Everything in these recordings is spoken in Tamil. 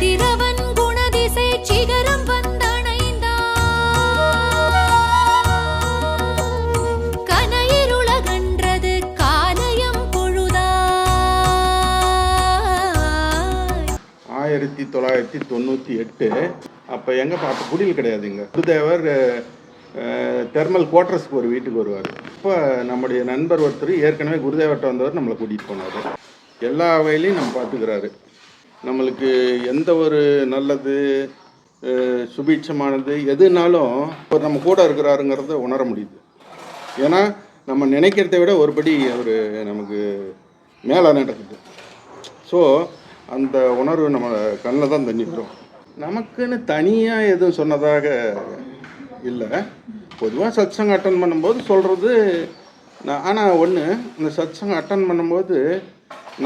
கதிரவன் குணதிசை சிகரம் வந்தணைந்தான். கனையிருளகன்றது காலயம் ஆயிரத்தி தொள்ளாயிரத்தி தொண்ணூற்றி எட்டு அப்போ எங்கே பார்த்த குடில் கிடையாதுங்க. குருதேவர் தெர்மல் குவார்டர்ஸ்க்கு ஒரு வீட்டுக்கு வருவார். இப்போ நம்முடைய நண்பர் ஒருத்தர் ஏற்கனவே குருதேவர்கிட்ட வந்தவர் நம்மளை கூட்டிகிட்டு போனார். எல்லா வகையிலையும் நம்ம பார்த்துக்கிறாரு நம்மளுக்கு எந்த ஒரு நல்லது சுபீட்சமானது எதுனாலும் அவர் நம்ம கூட இருக்கிறாருங்கிறத உணர முடியுது. ஏன்னா நம்ம நினைக்கிறத விட ஒருபடி அவர் நமக்கு மேலே நடக்குது. ஸோ அந்த உணர்வு நம்ம கண்ணில் தான் தண்ணி நமக்குன்னு தனியாக எதுவும் சொன்னதாக இல்லை. பொதுவாக சத்சங்கம் அட்டன் பண்ணும்போது சொல்கிறது நான் ஆனால் ஒன்று இந்த சத்சங்கம் அட்டன் பண்ணும்போது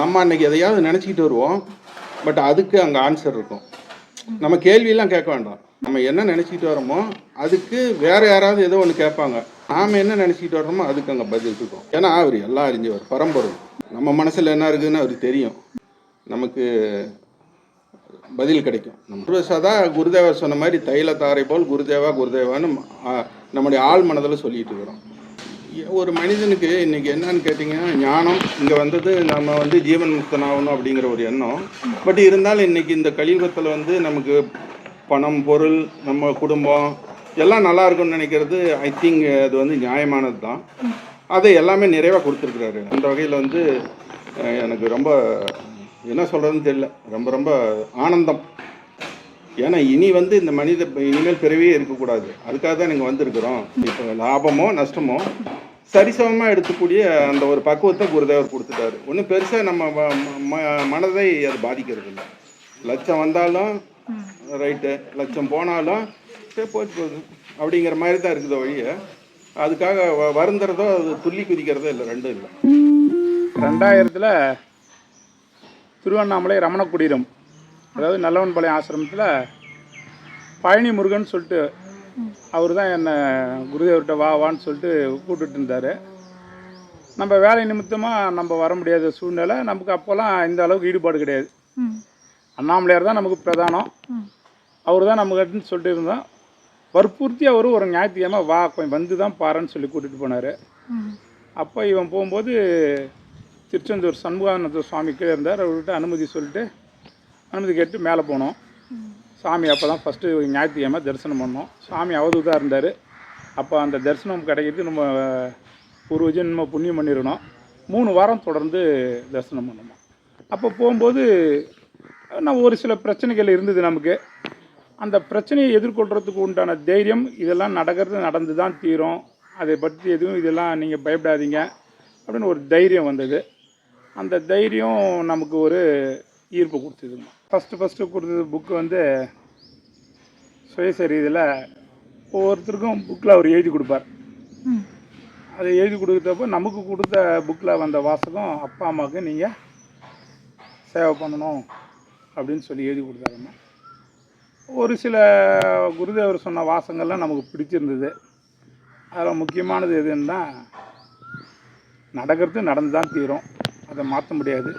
நம்ம அன்னைக்கு எதையாவது நினச்சிக்கிட்டு வருவோம். பட் அதுக்கு அங்கே ஆன்சர் இருக்கும். நம்ம கேள்வியெல்லாம் கேட்க வேண்டாம். நம்ம என்ன நினச்சிக்கிட்டு வரோமோ அதுக்கு வேற யாராவது ஏதோ ஒன்று கேட்பாங்க. நாம் என்ன நினச்சிக்கிட்டு வரோமோ அதுக்கு அங்கே பதில் இருக்கும். ஏன்னா அவர் எல்லாம் அறிஞ்சவர் பரம்பொருள். நம்ம மனசில் என்ன இருக்குதுன்னு அவருக்கு தெரியும். நமக்கு பதில் கிடைக்கும். நம்ம சதா குருதேவர் சொன்ன மாதிரி தைல தாரை போல் குருதேவா குருதேவான்னு நம்முடைய ஆள் மனதில் சொல்லிட்டு இருக்கிறோம். ஒரு மனிதனுக்கு இன்னைக்கு என்னன்னு கேட்டிங்கன்னா ஞானம் இங்கே வந்தது நம்ம வந்து ஜீவன் முக்தன் ஆகணும் அப்படிங்கிற ஒரு எண்ணம். பட் இருந்தாலும் இன்னைக்கு இந்த கலியுகத்தில் வந்து நமக்கு பணம் பொருள் நம்ம குடும்பம் எல்லாம் நல்லா இருக்கும்னு நினைக்கிறது ஐ திங்க் அது வந்து நியாயமானது தான் அதை எல்லாமே நிறைவாக கொடுத்துருக்குறாரு. அந்த வகையில் வந்து எனக்கு ரொம்ப என்ன சொல்கிறதுன்னு தெரியல. ரொம்ப ரொம்ப ஆனந்தம். ஏன்னா இனி வந்து இந்த மனித இனிமேல் பிறவியே இருக்கக்கூடாது. அதுக்காக தான் நீங்கள் வந்திருக்கிறோம். இப்போ லாபமோ நஷ்டமோ சரிசமமாக எடுத்துக்கூடிய அந்த ஒரு பக்குவத்தை குருதேவர் கொடுத்துட்டாரு. ஒன்றும் பெருசாக நம்ம ம- ம- மனதை அது பாதிக்கிறது இல்லை லட்சம் வந்தாலும் ரைட்டு. லட்சம் போனாலும் சரி போச்சு போகுது அப்படிங்கிற மாதிரி தான் இருக்குது வழிய. அதுக்காக வ- வருந்துறதோ அது துள்ளி குதிக்கிறதோ இல்லை ரெண்டும் இல்லை. ரெண்டாயிரத்தில் திருவண்ணாமலை ரமண அதாவது நல்லவன்பாளையம் ஆசிரமத்தில் பழனி முருகன் சொல்லிட்டு அவர் தான் என்னை குருதேவர்கிட்ட வா வான்னு சொல்லிட்டு கூப்பிட்டுட்டு இருந்தார். நம்ம வேலை நிமித்தமாக நம்ம வர முடியாத சூழ்நிலை நமக்கு அப்போல்லாம் இந்த அளவுக்கு ஈடுபாடு கிடையாது. அண்ணாமலையார் தான் நமக்கு பிரதானம். அவர் தான் நமக்கு சொல்லிட்டு இருந்தோம் வற்புறுத்தி அவர் ஒரு ஞாயிற்றுக்கிழமை வா கொஞ்சம் வந்து தான் பாருன்னு சொல்லி கூட்டிகிட்டு போனார். அப்போ இவன் போகும்போது திருச்செந்தூர் சண்முகானந்த சுவாமி கீழே இருந்தார். அவர்கிட்ட அனுமதி சொல்லிட்டு அனுமதி கேட்டு மேலே போனோம். சாமி அப்போ தான் ஃபஸ்ட்டு ஞாயிற்றுக்கிழமை தரிசனம் பண்ணோம். சாமி அவதூதாக இருந்தார். அப்போ அந்த தரிசனம் கிடைக்கிறது நம்ம பூர்வஜன் நம்ம புண்ணியம் பண்ணிடணும் மூணு வாரம் தொடர்ந்து தரிசனம் பண்ணணும். அப்போ போகும்போது நான் ஒரு சில பிரச்சனைகள் இருந்தது நமக்கு. அந்த பிரச்சனையை எதிர்கொள்கிறதுக்கு உண்டான தைரியம் இதெல்லாம் நடக்கிறது நடந்து தான் தீரும். அதை பற்றி எதுவும் இதெல்லாம் நீங்கள் பயப்படாதீங்க. அப்படின்னு ஒரு தைரியம் வந்தது. அந்த தைரியம் நமக்கு ஒரு ஈர்ப்பு கொடுத்ததுங்க. ஃபஸ்ட்டு ஃபஸ்ட்டு கொடுத்தது புக்கு வந்து சுயசரிதில் ஒவ்வொருத்தருக்கும் புக்கில் அவர் எழுதி கொடுப்பார். அதை எழுதி கொடுத்தப்போ நமக்கு கொடுத்த புக்கில் வந்த வாசகம் அப்பா அம்மாவுக்கு நீங்கள் சேவை பண்ணணும் அப்படின்னு சொல்லி எழுதி கொடுத்தாருங்க. ஒரு சில குருதேவர் சொன்ன வாசங்கள்லாம் நமக்கு பிடிச்சிருந்தது. அதில் முக்கியமானது எதுன்னா நடக்கிறது நடந்து தான் தீரும். அதை மாற்ற முடியாது.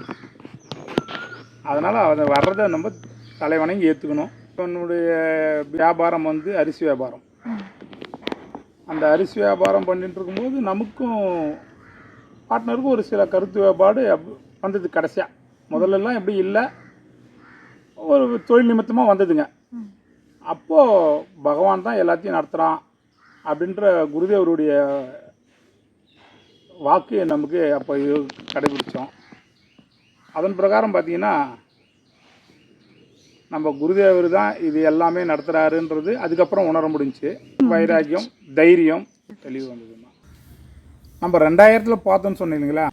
அதனால் அதை வர்றதை நம்ம தலைவனையும் ஏற்றுக்கணும் என்னுடைய வியாபாரம் வந்து அரிசி வியாபாரம். அந்த அரிசி வியாபாரம் பண்ணிட்டு இருக்கும்போது நமக்கும் பார்ட்னருக்கும் ஒரு சில கருத்து வேறுபாடு அப்- வந்தது கடைசியாக முதல்லலாம் எப்படி இல்லை ஒரு தொழில் நிமித்தமாக வந்ததுங்க. அப்போது பகவான் தான் எல்லாத்தையும் நடத்துகிறான் அப்படின்ற குருதேவருடைய வாக்கு நமக்கு அப்போ கடைபிடித்தோம் கடைபிடிச்சோம். அதன் பிரகாரம் பார்த்தீங்கன்னா நம்ம குருதேவர் தான் இது எல்லாமே நடத்துகிறாருன்றது அதுக்கப்புறம் உணர முடிஞ்சுச்சு. வைராக்கியம் தைரியம் தெளிவு வந்ததுமா நம்ம ரெண்டாயிரத்தில் பார்த்தோன்னு சொன்னீங்களா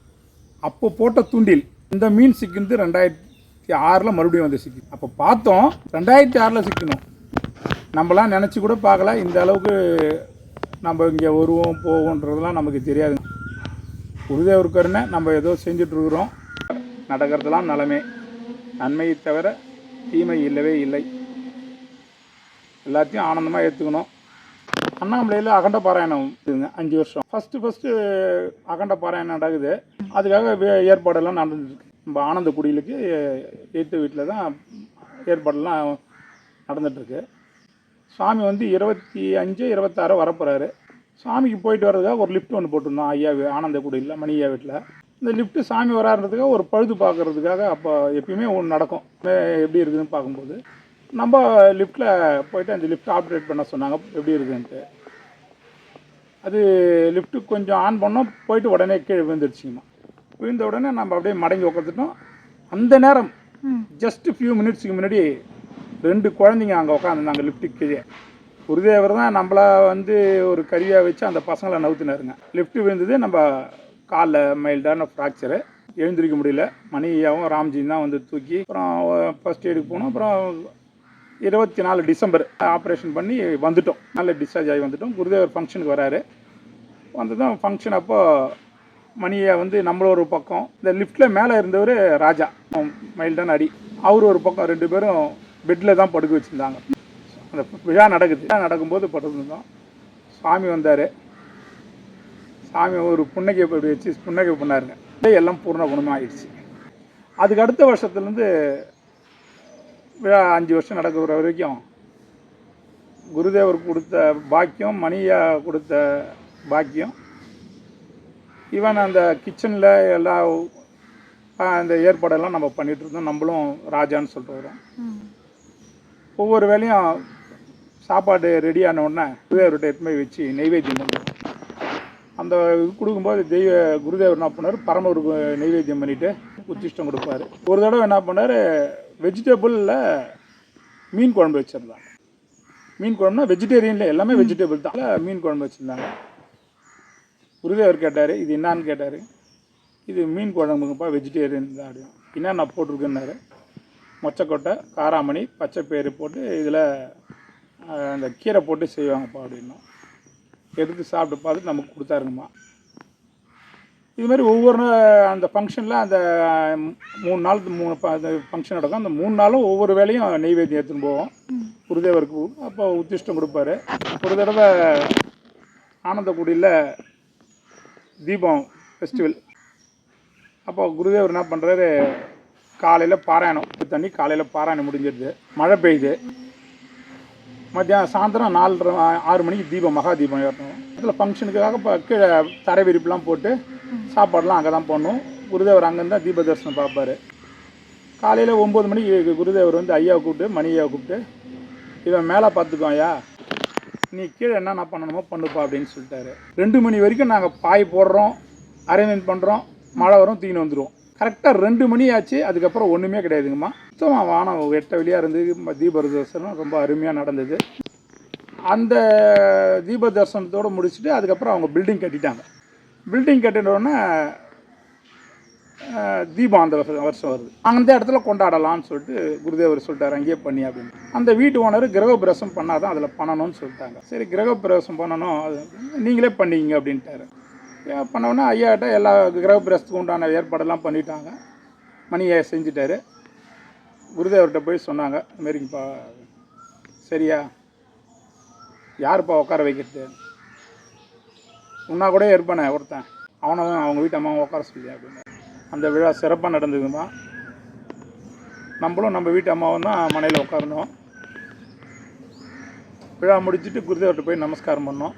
அப்போ போட்ட தூண்டில் இந்த மீன் சிக்கிந்து ரெண்டாயிரத்தி ஆறில் மறுபடியும் வந்து சிக்கி அப்போ பார்த்தோம் ரெண்டாயிரத்தி ஆறில் சிக்கணும். நம்மளாம் நினச்சி கூட பார்க்கல இந்த அளவுக்கு நம்ம இங்கே வருவோம் போவோன்றதெல்லாம் நமக்கு தெரியாது. குருதேவர் கருணை நம்ம ஏதோ செஞ்சிட்ருக்குறோம் நடக்கிறதெல்லாம் நலமே. நன்மையை தவிர தீமை இல்லவே இல்லை. எல்லாத்தையும் ஆனந்தமாக ஏற்றுக்கணும் அண்ணாமலையில் அகண்ட பாராயணம் இருக்குங்க அஞ்சு வருஷம். ஃபஸ்ட்டு ஃபஸ்ட்டு அகண்ட பாராயணம் நடக்குது. அதுக்காக வே- ஏற்பாடெல்லாம் நடந்துருக்கு. நம்ம ஆனந்த குடிலுக்கு எய்த்து வீட்டில் தான் ஏற்பாடெல்லாம் நடந்துகிட்ருக்கு சாமி வந்து இருபத்தி அஞ்சு இருபத்தாறு வரப்போகிறாரு சாமிக்கு போயிட்டு வர்றதுக்காக ஒரு லிஃப்ட் ஒன்று போட்டிருந்தோம் ஐயா ஆனந்த குடியில் மணியா வீட்டில் இந்த லிஃப்ட்டு சாமி வரான்றதுக்காக ஒரு பழுது பார்க்கறதுக்காக அப்போ எப்பயுமே ஒன்று நடக்கும். எப்படி இருக்குதுன்னு பார்க்கும்போது. நம்ம லிஃப்ட்டில் போயிட்டு அந்த லிஃப்ட் ஆப்ரேட் பண்ண சொன்னாங்க. எப்படி இருக்குதுன்ட்டு. அது லிஃப்ட்டு கொஞ்சம் ஆன் பண்ணோம். போயிட்டு உடனே கீழே விழுந்துருச்சுங்கம்மா. விழுந்த உடனே நம்ம அப்படியே மடங்கி உட்காந்துட்டோம் அந்த நேரம் ஜஸ்ட் ஃபியூ மினிட்ஸுக்கு முன்னாடி ரெண்டு குழந்தைங்க அங்கே உட்காந்துருந்தாங்க லிஃப்ட்டுக்கு கீழே. குருதேவர் தான் நம்மள வந்து ஒரு கருவியாக வச்சு அந்த பசங்களை நவுத்தினாருங்க. லிஃப்ட் விழுந்தது நம்ம காலில் மைல்டான ஃப்ராக்சரு எழுந்திருக்க முடியல. மணியாவும் ராம்ஜியும் தான் வந்து தூக்கி அப்புறம் ஃபஸ்ட் எய்டுக்கு போனோம். அப்புறம் இருபத்தி நாலு டிசம்பர் ஆப்ரேஷன் பண்ணி வந்துட்டோம். நல்ல டிஸ்சார்ஜ் ஆகி வந்துட்டோம். குருதேவர் ஃபங்க்ஷனுக்கு வராரு. வந்ததும் ஃபங்க்ஷன் அப்போ மணியை வந்து நம்மள ஒரு பக்கம் இந்த லிஃப்ட்டில் மேலே இருந்தவர் ராஜா. மைல்டான அடி. அவர் ஒரு பக்கம் ரெண்டு பேரும் பெட்டில் தான் படுக்க வச்சுருந்தாங்க. அந்த விழா நடக்குது. விழா நடக்கும்போது படுத்துருந்தோம். சாமி வந்தார். சாமி ஒரு புன்னகை இப்படி வச்சு புன்னகை பண்ணாருங்க. எல்லாம் பூர்ண குணமாக ஆயிடுச்சு. அதுக்கு அடுத்த வருஷத்துலேருந்து விழா அஞ்சு வருஷம் நடக்கிற வரைக்கும் குருதேவர் கொடுத்த பாக்கியம் மணியா கொடுத்த பாக்கியம். ஈவன் அந்த கிச்சனில் எல்லா அந்த ஏற்பாடெல்லாம் நம்ம பண்ணிகிட்டு இருந்தோம். நம்மளும் ராஜான்னு சொல்லிட்டு வரோம். ஒவ்வொரு வேலையும் சாப்பாடு ரெடி ஆன உடனே குருதேவர்கிட்ட எடுத்து போய் வச்சு நெய்வேத்தியம் பண்ணுவோம். அந்த இது கொடுக்கும்போது தெய்வ குருதேவர் என்ன பண்ணார்? பரமருக்கு நெய்வேத்தியம் பண்ணிவிட்டு உச்சிஷ்டம் கொடுப்பாரு. ஒரு தடவை என்ன பண்ணார்? வெஜிடபிளில் மீன் குழம்பு வச்சுருந்தாங்க. மீன் குழம்புனா வெஜிடேரியனில் எல்லாமே வெஜிடபிள் தான். மீன் குழம்பு வச்சுருந்தாங்க. குருதேவர் கேட்டார் இது என்னான்னு கேட்டார். இது மீன் குழம்புங்கப்பா வெஜிடேரியன் தான். அப்படியும் என்னென்ன போட்டிருக்குன்னாரு? மொச்சக்கொட்டை காராமணி பச்சை பயிறு போட்டு இதில் அந்த கீரை போட்டு செய்வாங்கப்பா அப்படின்னோம் எடுத்து சாப்பிட்டு பார்த்துட்டு நமக்கு கொடுத்தாருங்கம்மா. இது மாதிரி ஒவ்வொரு அந்த ஃபங்க்ஷனில் அந்த மூணு நாளுக்கு மூணு ப- அந்த ஃபங்க்ஷன் நடக்கும். அந்த மூணு நாளும் ஒவ்வொரு வேலையும் நெய்வேத்தியம் எடுத்துன்னு போவோம். குருதேவருக்கு அப்போ உத்திஷ்டம் கொடுப்பாரு. ஒரு தடவை ஆனந்தக்குடியில் தீபம் ஃபெஸ்டிவல் அப்போ குருதேவர் என்ன பண்ணுறாரு காலையில் பாராயணம். தண்ணி காலையில் பாராயணம் முடிஞ்சிடுது மழை பெய்யுது. மத்தியானம் சாயந்தரம் நாலு ஆறு மணிக்கு தீபம் மகா தீபம் ஏற்றணும். இதில் ஃபங்க்ஷனுக்காக இப்போ கீழே தரை விரிப்புலாம் போட்டு சாப்பாடெலாம் அங்கே தான் போடணும். குருதேவர் அங்கேருந்து தான் தீப தரிசனம் பார்ப்பார் காலையில் ஒம்பது மணிக்கு குருதேவர் வந்து ஐயாவை கூப்பிட்டு மணி ஐயாவை கூப்பிட்டு இவன் மேலே பார்த்துக்கோ ஐயா. நீ கீழே என்னென்ன பண்ணணுமோ பண்ணுப்பா அப்படின்னு சொல்லிட்டாரு. ரெண்டு மணி வரைக்கும் நாங்கள் பாய் போடுறோம் அரேஞ்ச்மெண்ட் பண்ணுறோம் மழை வரும் தீனு வந்துடுவோம் கரெக்டாக ரெண்டு மணி ஆச்சு அதுக்கப்புறம் ஒன்றுமே கிடையாதுங்கம்மா. சுத்தமாக வானம் வெட்ட வெளியாக இருந்து தீப தரிசனம் ரொம்ப அருமையாக நடந்தது. அந்த தீப தரிசனத்தோடு முடிச்சுட்டு அதுக்கப்புறம் அவங்க பில்டிங் கட்டிட்டாங்க. பில்டிங் கட்டினோடனே தீபம் அந்த வருஷம் வருது. அந்த இடத்துல கொண்டாடலாம்னு சொல்லிட்டு குருதேவர் சொல்லிட்டாரு அங்கேயே பண்ணி அப்படின்னு. அந்த வீட்டு ஓனர் கிரகப்பிரவேசம் பண்ணாதான் அதில் பண்ணணும்னு சொல்லிட்டாங்க. சரி கிரகப்பிரவேசம் பண்ணணும். அது நீங்களே பண்ணிக்கிங்க அப்படின்ட்டாரு. ஏன் பண்ணோன்னே ஐயாட்ட எல்லா கிரகப்பிரவேசத்துக்கு உண்டான ஏற்பாடெல்லாம் பண்ணிட்டாங்க. மணியை செஞ்சுட்டாரு. குருதேவர்கிட்ட போய் சொன்னாங்க "இந்த சரியா யாருப்பா உட்கார வைக்கிறது? உன்னா கூட இருப்பானே ஒருத்தன். அவனும் அவங்க வீட்டு அம்மாவை உட்கார சொல்லி அப்படின்னு. அந்த விழா சிறப்பாக நடந்ததுமா? நம்மளும் நம்ம வீட்டு அம்மாவும் தான் மனையில் உட்காரணும். விழா முடிச்சுட்டு குருதேவர்கிட்ட போய் நமஸ்காரம் பண்ணோம்.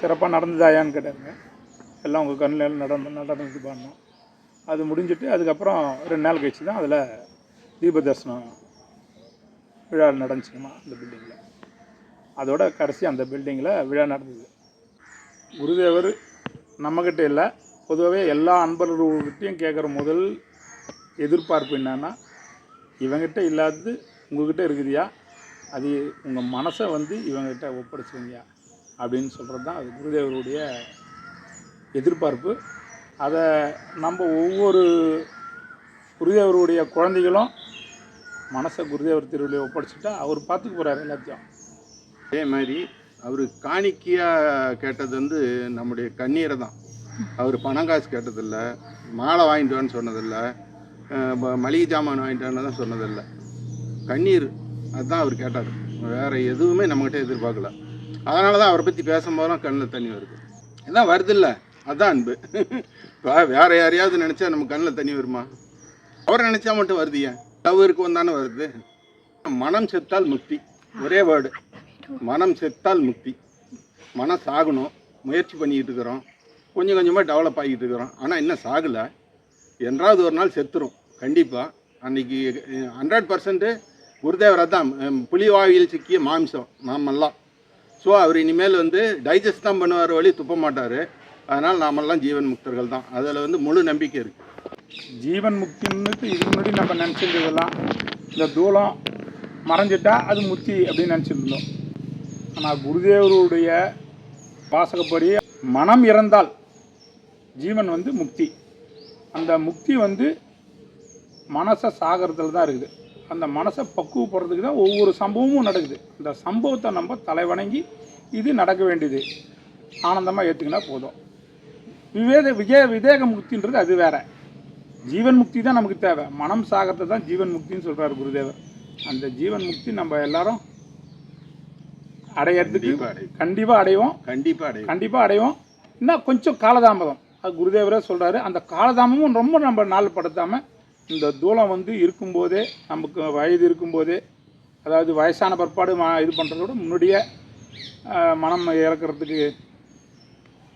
சிறப்பாக நடந்ததாயான்னு கேட்டாருங்க. எல்லாம் உங்கள் கண்ணில் நடந்து நடந்தது பண்ணோம். அது முடிஞ்சிட்டு அதுக்கப்புறம் ரெண்டு நாள் கழிச்சு தான் அதில் தீப தரிசனம் விழா நடந்துச்சுங்கம்மா அந்த பில்டிங்கில் அதோட கடைசி அந்த பில்டிங்கில் விழா நடந்தது. குருதேவர் நம்மக்கிட்ட இல்லை. பொதுவாகவே எல்லா அன்பர்கள்கிட்டையும் கேட்குற முதல் எதிர்பார்ப்பு என்னன்னா இவங்கிட்ட இல்லாதது உங்ககிட்ட இருக்குதுயா? அது உங்கள் மனசை வந்து இவங்ககிட்ட ஒப்படைச்சுங்கயா அப்படின்னு சொல்கிறது தான் அது குருதேவருடைய எதிர்பார்ப்பு. அதை நம்ம ஒவ்வொரு குருதேவருடைய குழந்தைகளும் மனசை குருதேவர் திருவிழி ஒப்படைச்சிட்டா அவர் பார்த்துக்க போகிறார் எல்லாத்தையும். அதே மாதிரி அவர் காணிக்கையாக கேட்டது வந்து நம்முடைய கண்ணீரை தான். அவர் பணம் காசு கேட்டதில்லை மாலை வாங்கிட்டு வான்னு சொன்னதில்லை மளிகை ஜாமான் வாங்கிட்டு வான்னு தான் சொன்னதில்ல. கண்ணீர் அதுதான் அவர் கேட்டார். வேறு எதுவுமே நம்மகிட்ட எதிர்பார்க்கல. அதனால தான் அவரை பற்றி பேசும்போதெல்லாம் கண்ணில் தண்ணி வருது. இதான் வருதில்ல அதுதான் அன்பு. இப்போ வேறு யாரையாவது நினச்சா நம்ம கண்ணில் தண்ணி வருமா? அவரை நினச்சா மட்டும் வருது ஏன்? லவ் இருக்கும் தானே வருது. மனம் செத்தால் முக்தி. ஒரே வேர்டு. மனம் செத்தால் முக்தி. மனம் சாகணும். முயற்சி பண்ணிக்கிட்டு இருக்கிறோம். கொஞ்சம் கொஞ்சமாக டெவலப் ஆகிட்டு இருக்கிறோம். ஆனால் இன்னும் சாகலை. என்றாவது ஒரு நாள் செத்துரும். கண்டிப்பாக அன்னைக்கு ஹண்ட்ரட் பர்சன்ட்டு குருதேவரை தான் புலிவாயில் சிக்கிய மாம்சம் நாமெல்லாம் ஸோ அவர் இனிமேல் வந்து டைஜஸ்ட் தான் பண்ணுவார் வழி துப்ப மாட்டார். அதனால் நாமெல்லாம் ஜீவன் முக்தர்கள் தான். அதில் வந்து முழு நம்பிக்கை இருக்குது ஜீவன் முக்தின்னு இதுக்கு முன்னாடி நம்ம நினச்சிருந்ததெல்லாம் இந்த தூளம் மறைஞ்சிட்டா அது முக்தி அப்படின்னு நினச்சிருந்தோம். ஆனால் குருதேவருடைய வாசகப்படி மனம் இறந்தால் ஜீவன் வந்து முக்தி. அந்த முக்தி வந்து மனசை சாகிறதுல தான் இருக்குது. அந்த மனசை பக்குவப்படுறதுக்கு தான் ஒவ்வொரு சம்பவமும் நடக்குது. அந்த சம்பவத்தை நம்ம தலைவணங்கி இது நடக்க வேண்டியது. ஆனந்தமாக ஏற்றுக்கினா போதும். விவேக விஜய விவேக முக்தின்றது அது வேற. ஜீவன் முக்தி தான் நமக்கு தேவை. மனம் சாகத்தை தான் ஜீவன் முக்தின்னு சொல்றாரு குருதேவர். அந்த ஜீவன் முக்தி நம்ம எல்லாரும் அடையறதுக்கு. கண்டிப்பாக அடைவோம். கண்டிப்பாக அடையும் கண்டிப்பாக அடைவோம். இன்னும் கொஞ்சம் காலதாமதம். அது குருதேவரே சொல்கிறாரு அந்த காலதாமமும் ரொம்ப நம்ம நாள் படுத்தாமல் இந்த தூளம் வந்து இருக்கும்போதே நமக்கு வயது இருக்கும்போதே அதாவது வயசான பிற்பாடு இது பண்ணுறத விட முன்னாடியே மனம் இறக்கிறதுக்கு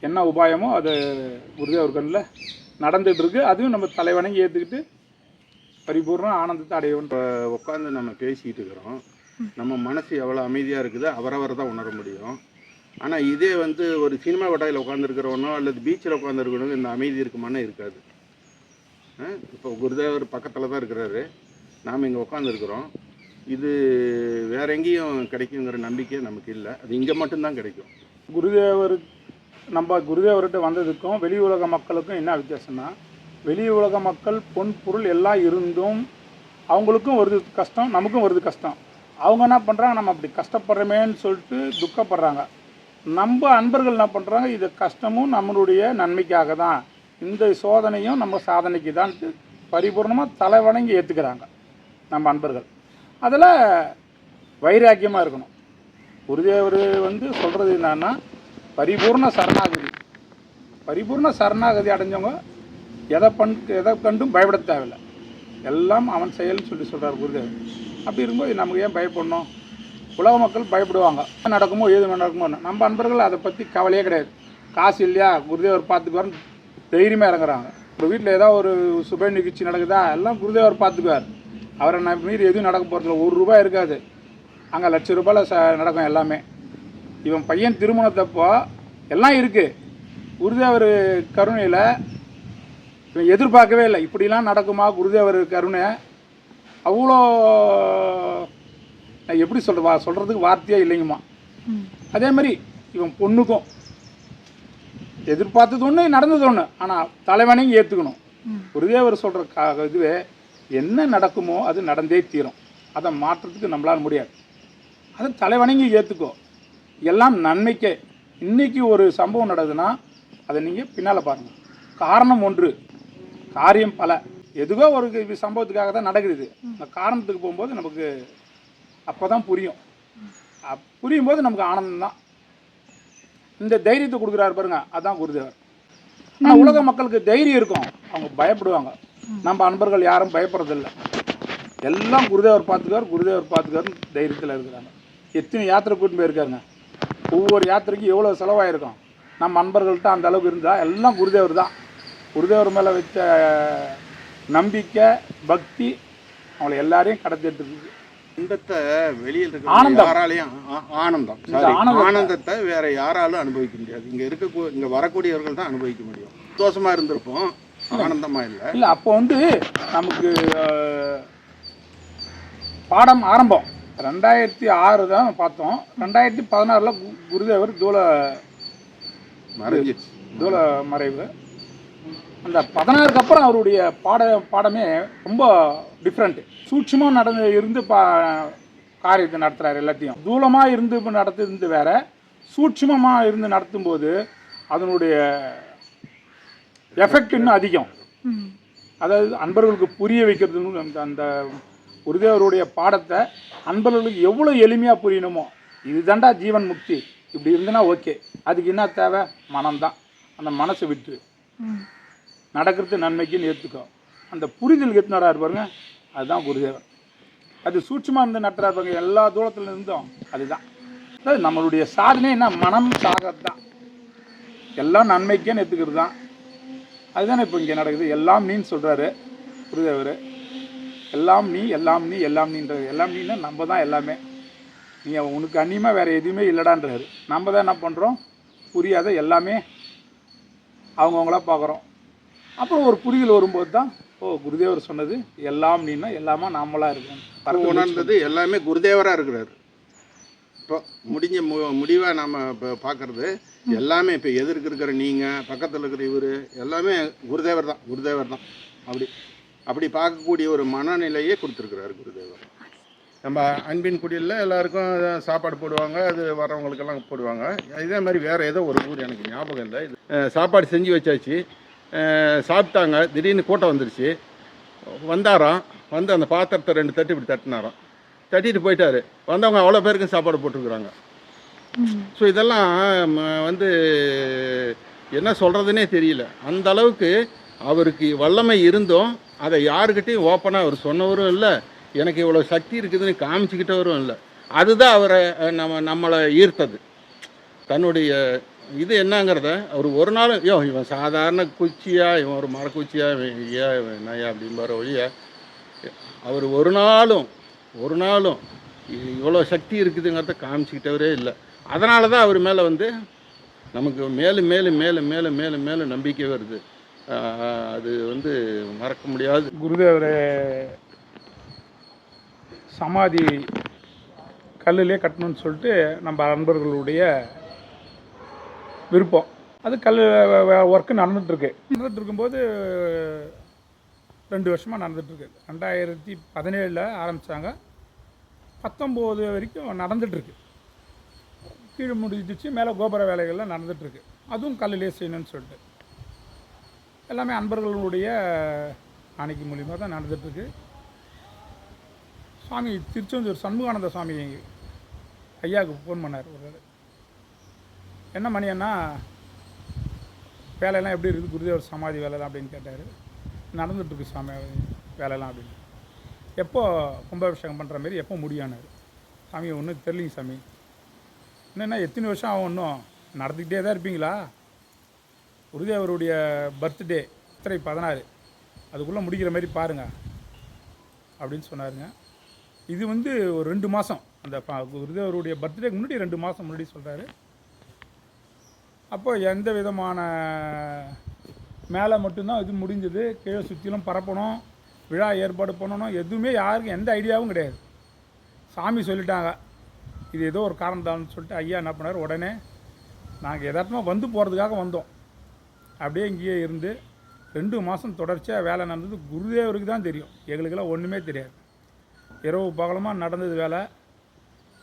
என்ன உபாயமோ அது குருதேவர் கண்ணில் நடந்துட்டு இருக்கு அதுவும் நம்ம தலைவணங்கி ஏற்றுக்கிட்டு பரிபூர்ண ஆனந்தத்தை அடையணும். உட்காந்து நம்ம பேசிக்கிட்டு இருக்கிறோம். நம்ம மனசு எவ்வளோ அமைதியாக இருக்குதோ அவரவர் தான் உணர முடியும். ஆனால் இதே வந்து ஒரு சினிமா கொட்டாயில் உட்காந்துருக்கிறவனோ அல்லது பீச்சில் உட்காந்துருக்கிறவனோ இந்த அமைதி இருக்குமானே இருக்காது. இப்போ குருதேவர் பக்கத்தில் தான் இருக்கிறாரு. நாம் இங்கே உட்காந்துருக்குறோம் இது வேற எங்கேயும் கிடைக்குங்கிற நம்பிக்கை நமக்கு இல்லை. அது இங்கே மட்டும்தான் கிடைக்கும். குருதேவர் நம்ம குருதேவர்கிட்ட வந்ததுக்கும் வெளி உலக மக்களுக்கும் என்ன வித்தியாசம்னா வெளி உலக மக்கள் பொன் பொருள் எல்லாம் இருந்தும் அவங்களுக்கும் வருது கஷ்டம் நமக்கும் வருது கஷ்டம். அவங்க என்ன பண்ணுறாங்க நம்ம அப்படி கஷ்டப்படுறோமேன்னு சொல்லிட்டு துக்கப்படுறாங்க. நம்ம அன்பர்கள் என்ன பண்ணுறாங்க இது கஷ்டமும் நம்மளுடைய நன்மைக்காக தான். இந்த சோதனையும் நம்ம சாதனைக்கு தான்ட்டு பரிபூர்ணமாக தலை வணங்கி ஏற்றுக்கிறாங்க நம்ம அன்பர்கள். அதில் வைராக்கியமாக இருக்கணும். குருதேவர் வந்து சொல்கிறது என்னன்னா பரிபூர்ண சரணாகதி. பரிபூர்ண சரணாகதி அடைஞ்சவங்க எதை பண் எதை கண்டும் பயப்பட தேவையில்லை. எல்லாம் அவன் செயல்னு சொல்லி சொல்கிறார் குருதேவர் அப்படி இருக்கும்போது நமக்கு ஏன் பயப்படணும்? உலக மக்கள் பயப்படுவாங்க. என்ன நடக்குமோ ஏது நடக்குமோ நம்ம அன்பர்கள் அதை பற்றி கவலையே கிடையாது. காசு இல்லையா? குருதேவர் பார்த்துக்குவார் தைரியமாக இறங்குறாங்க. இப்போ வீட்டில் ஏதோ ஒரு சுப நிகழ்ச்சி நடக்குதா? எல்லாம் குருதேவர் பார்த்துக்குவார். அவரை நான் மீறி எதுவும் நடக்க போகிறதில்ல ஒரு ரூபாய் இருக்காது. அங்கே லட்ச ரூபாயில் ச நடக்கும் எல்லாமே. இவன் பையன் திருமணத்தப்போ எல்லாம் இருக்குது குருதேவர் கருணையில் இவன் எதிர்பார்க்கவே இல்லை. இப்படிலாம் நடக்குமா? குருதேவர் கருணை. அவ்வளோ நான் எப்படி சொல்கிறவா சொல்கிறதுக்கு வார்த்தையே இல்லைங்கம்மா. அதே மாதிரி இவன் பொண்ணுக்கும் எதிர்பார்த்தது ஒன்று நடந்தது ஒன்று ஆனால் தலைவனையும் ஏற்றுக்கணும் குருதேவர் சொல்கிற கா இதுவே என்ன நடக்குமோ அது நடந்தே தீரும். அதை மாற்றத்துக்கு நம்மளால முடியாது. அதை தலைவணங்கி ஏற்றுக்கோ எல்லாம் நன்மைக்கே. இன்னைக்கு ஒரு சம்பவம் நடக்குதுன்னா அதை நீங்கள் பின்னால் பாருங்கள் காரணம் ஒன்று. காரியம் பல. எதுவோ ஒரு சம்பவத்துக்காக தான் நடக்குது இது. அந்த காரணத்துக்கு போகும்போது நமக்கு அப்போ தான் புரியும். புரியும் போது நமக்கு ஆனந்தம் தான். இந்த தைரியத்தை கொடுக்குறாரு பாருங்க. அதான் குருதேவர். ஆனால் உலக மக்களுக்கு தைரியம் இருக்கும். அவங்க பயப்படுவாங்க. நம்ம அன்பர்கள் யாரும் பயப்படுறதில்ல. எல்லாம் குருதேவர் பார்த்துக்கார் குருதேவர் பார்த்துக்காருன்னு தைரியத்தில் இருக்கிறாங்க. எத்தனை யாத்திரை கூட்டின்னு போயிருக்காருங்க? ஒவ்வொரு யாத்திரைக்கும் எவ்வளோ செலவாயிருக்கும்? நம்ம அன்பர்கள்ட்ட அந்த அளவுக்கு இருந்தால் எல்லாம் குருதேவர் தான். குருதேவர் மேலே வச்ச நம்பிக்கை பக்தி அவங்கள எல்லாரையும் கடத்திட்டு இருக்கு. இன்பத்தை வெளியில் இருக்கிற ஆனந்தம். யாராலையும் ஆனந்தம். ஆனந்தத்தை- வேற யாராலும் அனுபவிக்க முடியாது. இங்க இருக்க இங்க வரக்கூடியவர்கள் தான் அனுபவிக்க முடியும். சந்தோஷமா இருந்திருப்போம். ஆனந்தமா இல்லை. இல்லை அப்போ வந்து நமக்கு பாடம் ஆரம்பம். ரெண்டாயிரத்தி ஆறு தான் பார்த்தோம். ரெண்டாயிரத்தி பதினாறில் குருதேவர் தூள மறைஞ்சிச்சு. தூள மறைவு. அந்த பதினாறுக்கு அப்புறம் அவருடைய பாட பாடமே ரொம்ப டிஃப்ரெண்ட் சூட்சமாக நடந்து இருந்து பா காரியத்தை நடத்துகிறாரு எல்லாத்தையும். தூளமாக இருந்து நடத்துறது வேற. சூட்சமமாக இருந்து நடத்தும்போது அதனுடைய எஃபெக்ட் இன்னும் அதிகம். அதாவது அன்பர்களுக்கு புரிய வைக்கிறதுன்னு அந்த அந்த குருதேவருடைய பாடத்தை அன்பர்களுக்கு எவ்வளோ எளிமையாக புரியணுமோ இதுதான்டா ஜீவன் முக்தி. இப்படி இருந்தனா ஓகே. அதுக்கு என்ன தேவை? மனம்தான். அந்த மனசை விட்டு நடக்கிறது நன்மைக்குன்னு ஏற்றுக்கோ அந்த புரிதல் எத்தனாரா பாருங்க? அதுதான் குருதேவர் அது சூட்சமாக இருந்து நட்டுறாரு பாருங்க. எல்லா தூரத்துல இருந்தும் அதுதான். அதாவது நம்மளுடைய சாதனை என்ன? மனம் சாகிறது தான் எல்லாம் நன்மைக்கே எடுத்துக்கிறது தான் அதுதானே இப்போ இங்கே நடக்குது. எல்லாம் நீன்னு சொல்கிறாரு குருதேவர். எல்லாம் நீ எல்லாம் நீ எல்லாம் நீன்றது எல்லாம் நீன்னா நம்ம தான் எல்லாமே. நீ உனக்கு அந்நியமாக வேறு எதுவுமே இல்லடான்றாரு. நம்ம தான் என்ன பண்ணுறோம் புரியாத எல்லாமே அவங்கவுங்களா பார்க்குறோம் அப்புறம் ஒரு புரிதல் வரும்போது தான் ஓ குருதேவர் சொன்னது எல்லாம் நீன்னா எல்லாமா நாமளாக இருக்கணும். உணர்ந்தது எல்லாமே குருதேவராக இருக்கிறாரு. இப்போ முடிஞ்ச மு முடிவாக நம்ம இப்போ பார்க்குறது எல்லாமே இப்போ எதிர்க்கு இருக்கிற நீங்கள் பக்கத்தில் இருக்கிற இவர் எல்லாமே குருதேவர் தான் குருதேவர் தான். அப்படி. அப்படி பார்க்கக்கூடிய ஒரு மனநிலையே கொடுத்துருக்குறாரு குருதேவர் நம்ம அன்பின் குடியில் எல்லாருக்கும் சாப்பாடு போடுவாங்க அது வரவங்களுக்கெல்லாம் போடுவாங்க. இதே மாதிரி வேறு ஏதோ ஒரு ஊர் எனக்கு ஞாபகம் இல்லை. இது சாப்பாடு செஞ்சு வச்சாச்சு. சாப்பிட்டாங்க. திடீர்னு கூட்டம் வந்துருச்சு. வந்தாராம். வந்து அந்த பாத்திரத்தை ரெண்டு தட்டு இப்படி தட்டினாராம். தட்டிட்டு போயிட்டாரு. வந்தவங்க அவ்வளோ பேருக்கு சாப்பாடு போட்டிருக்குறாங்க. ஸோ இதெல்லாம் வந்து என்ன சொல்கிறதுனே தெரியல. அந்த அளவுக்கு அவருக்கு வல்லமை இருந்தும் அதை யாருக்கிட்டையும் ஓப்பனாக அவர் சொன்னவரும் இல்லை. எனக்கு இவ்வளோ சக்தி இருக்குதுன்னு காமிச்சிக்கிட்டவரும் இல்லை. அதுதான் அவரை நம்ம நம்மளை ஈர்த்தது. தன்னுடைய இது என்னங்கிறத அவர் ஒரு நாள் ஐயோ இவன் சாதாரண குச்சியா இவன் ஒரு மரக்குச்சியா இவன் ஐயா இவன் என்னய்யா அப்படிம்பார ஒழிய அவர் ஒரு நாளும் ஒரு நாளும் இவ்வளோ சக்தி இருக்குதுங்கிறத காமிச்சிக்கிட்டவரே இல்லை. அதனால தான் அவர் மேலே வந்து நமக்கு மேலும் மேலும் மேலும் மேலும் மேலும் மேலும் நம்பிக்கை வருது. அது வந்து மறக்க முடியாது. குருதேவர் சமாதி கல்லுலேயே கட்டணும்னு சொல்லிட்டு நம்ம அன்பர்களுடைய விருப்பம். அது கல் ஒர்க்கு நடந்துகிட்ருக்கு நடந்துட்டு இருக்கும்போது ரெண்டு வருஷமாக நடந்துகிட்ருக்கு ரெண்டாயிரத்தி பதினேழில் ஆரம்பித்தாங்க பத்தொம்போது வரைக்கும் நடந்துகிட்ருக்கு கீழே முடிஞ்சிச்சு மேலே கோபுர வேலைகள்லாம் நடந்துகிட்ருக்கு அதுவும் கல்லுலேயே செய்யணும்னு சொல்லிட்டு. எல்லாமே அன்பர்களுடைய அணைக்கு மூலியமாக தான் நடந்துகிட்ருக்கு சுவாமி திருச்செந்தூர் சண்முகானந்த சுவாமி ஐயாவுக்கு ஃபோன் பண்ணார் ஒரு தடவை. என்ன மணி அண்ணா வேலையெல்லாம் எப்படி இருக்குது? குருதேவர் சமாதி வேலைலாம் அப்படின்னு கேட்டார். நடந்துகிட்ருக்கு சாமி வேலையெல்லாம் அப்படின்னு. எப்போ கும்பாபிஷேகம் பண்ணுற மாரி எப்போ முடியானார் சாமி ஒன்றும் தெரியலிங்க சாமி. என்னென்னா எத்தனை வருஷம் ஆகும் இன்னும்? நடந்துக்கிட்டே தான் இருப்பீங்களா? குருதேவருடைய பர்த்டே சித்திரை பதினாறு. அதுக்குள்ளே முடிக்கிற மாதிரி பாருங்கள் அப்படின்னு சொன்னாருங்க. இது வந்து ஒரு ரெண்டு மாதம் அந்த ப- குருதேவருடைய பர்த்டேக்கு முன்னாடி ரெண்டு மாதம் முன்னாடி சொல்கிறாரு அப்போ எந்த விதமான மேலே மட்டும்தான் இது முடிஞ்சது. கீழே சுற்றிலும் பரப்பணும். விழா ஏற்பாடு பண்ணணும். எதுவுமே யாருக்கும் எந்த ஐடியாவும் கிடையாது. சாமி சொல்லிட்டாங்க. இது ஏதோ ஒரு காரணம் சொல்லிட்டு ஐயா என்ன பண்ணார்? உடனே நாங்கள் எதார்த்தமாக வந்து போகிறதுக்காக வந்தோம். அப்படியே இங்கேயே இருந்து ரெண்டு மாதம் தொடர்ச்சியாக வேலை நடந்தது. குருதேவருக்கு தான் தெரியும். எங்களுக்கெல்லாம் ஒன்றுமே தெரியாது. இரவு பகலமாக நடந்தது வேலை.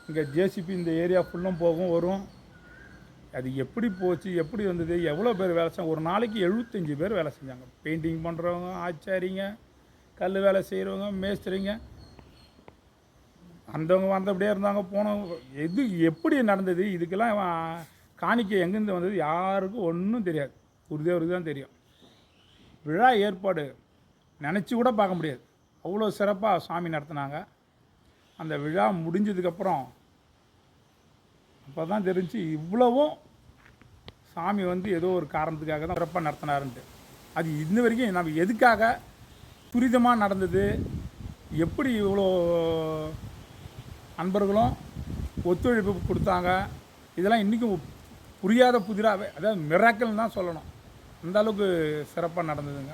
இங்கே ஜேசிபி இந்த ஏரியா ஃபுல்லும் போகும் வரும். அது எப்படி போச்சு எப்படி வந்தது எவ்வளோ பேர் வேலை செஞ்சாங்க ஒரு நாளைக்கு எழுபத்தஞ்சு பேர் வேலை செஞ்சாங்க. பெயிண்டிங் பண்ணுறவங்க ஆச்சாரிங்க கல் வேலை செய்கிறவங்க மேஸ்திரிங்க. அந்தவங்க வந்தபடியே இருந்தாங்க போனவங்க. எது எப்படி நடந்தது இதுக்கெல்லாம் காணிக்கை எங்கேருந்து வந்தது யாருக்கும் ஒன்றும் தெரியாது. குருதேவருக்கு தான் தெரியும். விழா ஏற்பாடு நினச்சி கூட பார்க்க முடியாது. அவ்வளோ சிறப்பாக சாமி நடத்துனாங்க. அந்த விழா முடிஞ்சதுக்கப்புறம் அப்போ தான் தெரிஞ்சு இவ்வளவும் சாமி வந்து ஏதோ ஒரு காரணத்துக்காக தான் சிறப்பாக நடத்தினாருன்ட்டு. அது இன்ன வரைக்கும் நம்ம எதுக்காக துரிதமாக நடந்தது எப்படி இவ்வளோ அன்பர்களும் ஒத்துழைப்பு கொடுத்தாங்க இதெல்லாம் இன்றைக்கும் புரியாத புதிராகவே அதாவது மிராக்கல் தான் சொல்லணும். அந்த அளவுக்கு சிறப்பாக நடந்ததுங்க.